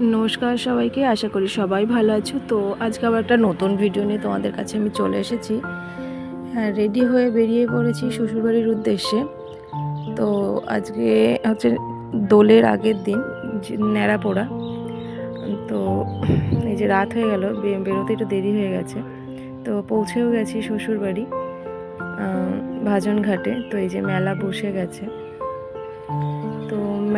নমস্কার সবাইকে, আশা করি সবাই ভালো আছো। তো আজকে আবার একটা নতুন ভিডিও নিয়ে তোমাদের কাছে আমি চলে এসেছি। হ্যাঁ রেডি হয়ে বেরিয়ে পড়েছি শ্বশুরবাড়ির উদ্দেশ্যে। তো আজকে হচ্ছে দোলের আগের দিন ন্যাড়া পোড়া তো এই যে রাত হয়ে গেল বেরোতে একটু দেরি হয়ে গেছে। তো পৌঁছেও গেছি শ্বশুরবাড়ি ভাজন ঘাটে। তো এই যে মেলা বসে গেছে।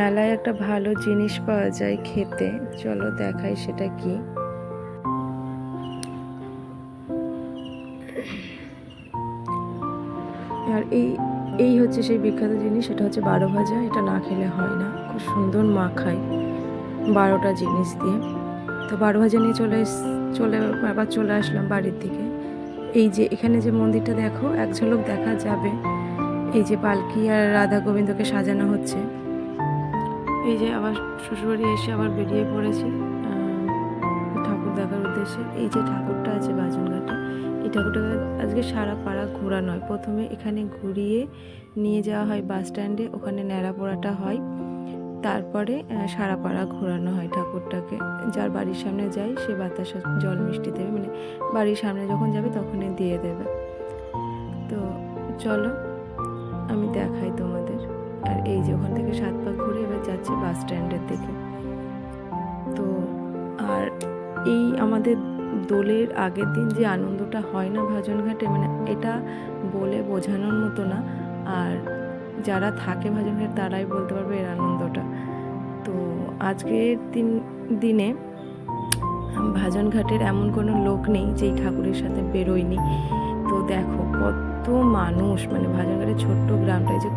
মেলায় একটা ভালো জিনিস পাওয়া যায় খেতে। চলো দেখাই সেটা কি। আর এই এই হচ্ছে সেই বিখ্যাত জিনিস, সেটা হচ্ছে বারো ভাজা। এটা না খেলে হয় না। খুব সুন্দর মাখায় বারোটা জিনিস দিয়ে। তো বারো ভাজা নিয়ে চলে চলে আবার চলে আসলাম বাড়ির দিকে। এই যে এখানে যে মন্দিরটা দেখো, এক ঝলক দেখা যাবে। এই যে পালকি আর রাধা গোবিন্দকে সাজানো হচ্ছে। এই যে আবার শ্বশুরবাড়ি এসে আবার বেরিয়ে পড়েছি ঠাকুর দেখার উদ্দেশ্যে। এই যে ঠাকুরটা আছে বাজনঘাটে, এই ঠাকুরটাকে আজকে সারা পাড়া ঘোরা নয় প্রথমে এখানে ঘুরিয়ে নিয়ে যাওয়া হয় বাস স্ট্যান্ডে, ওখানে ন্যাড়া পোড়াটা হয়। তারপরে সারা পাড়া ঘোরানো হয় ঠাকুরটাকে। যার বাড়ির সামনে যায়, সে বাতাস জল মিষ্টি দেবে মানে বাড়ির সামনে যখন যাবে তখনই দিয়ে দেবে। তো চলো, আমি দেখাই তোমাদের। আর এই যে ওখান থেকে সাত পাক ঘুরে এবার যাচ্ছি বাস স্ট্যান্ডের দিকে। তো আর এই আমাদের দোলের আগের দিন যে আনন্দটা হয় না ভাজনঘাটে মানে এটা বলে বোঝানোর মতো না। আর যারা থাকে ভাজনঘাট, তারাই বলতে পারবে এর আনন্দটা। তো আজকের দিন, দিনে ভাজনঘাটের এমন কোনো লোক নেই যেই ঠাকুরের সাথে বেরোয়নি। তো দেখো কত মানুষ মানে ভাজনঘাটের ছোট্ট গ্রামটায় যে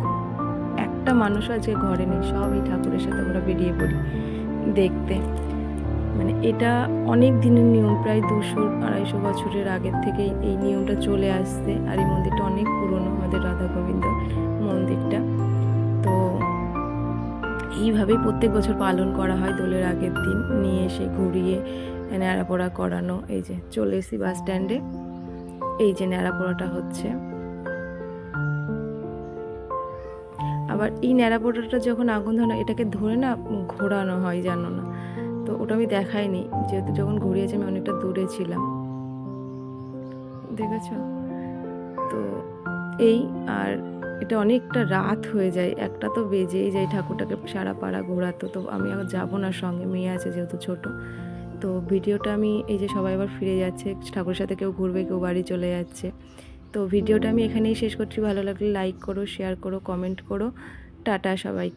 একটা মানুষ আজকে ঘরে নেই সব এই ঠাকুরের সাথে আমরা বেরিয়ে পড়ি, দেখতে। মানে এটা অনেক দিনের নিয়ম, প্রায় দুশো, আড়াইশো বছরের আগের থেকে এই নিয়মটা চলে আসছে, আর এই মন্দিরটা অনেক পুরনো আমাদের রাধা গোবিন্দ মন্দিরটা। তো এইভাবেই প্রত্যেক বছর পালন করা হয় দোলের আগের দিন, নিয়ে এসে ঘুরিয়ে ন্যাড়াপোড়া করানো, এই যে চলে এসেছি বাস স্ট্যান্ডে। এই যে ন্যাড়াপোড়াটা হচ্ছে। আবার এই ন্যাড়াপোড়াটা যখন আগুন ধরানো এটাকে ধরে না ঘোরানো হয়, জানো না? তো ওটা আমি দেখাইনি। যেহেতু যখন ঘুরিয়েছি, আমি অনেকটা দূরে ছিলাম। দেখেছ? তো এই আর এটা অনেকটা রাত হয়ে যায়। একটা তো বেজেই যায় ঠাকুরটাকে সারা পাড়া ঘোরাতো। তো আমি আবার যাব না সঙ্গে, মেয়ে আছে যেহেতু ছোট। তো ভিডিওটা আমি এই যে সবাই আবার ফিরে যাচ্ছে, ঠাকুরের সাথে কেউ ঘুরবে, কেউ বাড়ি চলে যাচ্ছে। তো ভিডিওটা আমি এখানেই শেষ করছি। ভালো লাগলে লাইক করো শেয়ার করো কমেন্ট করো। টাটা সবাইকে।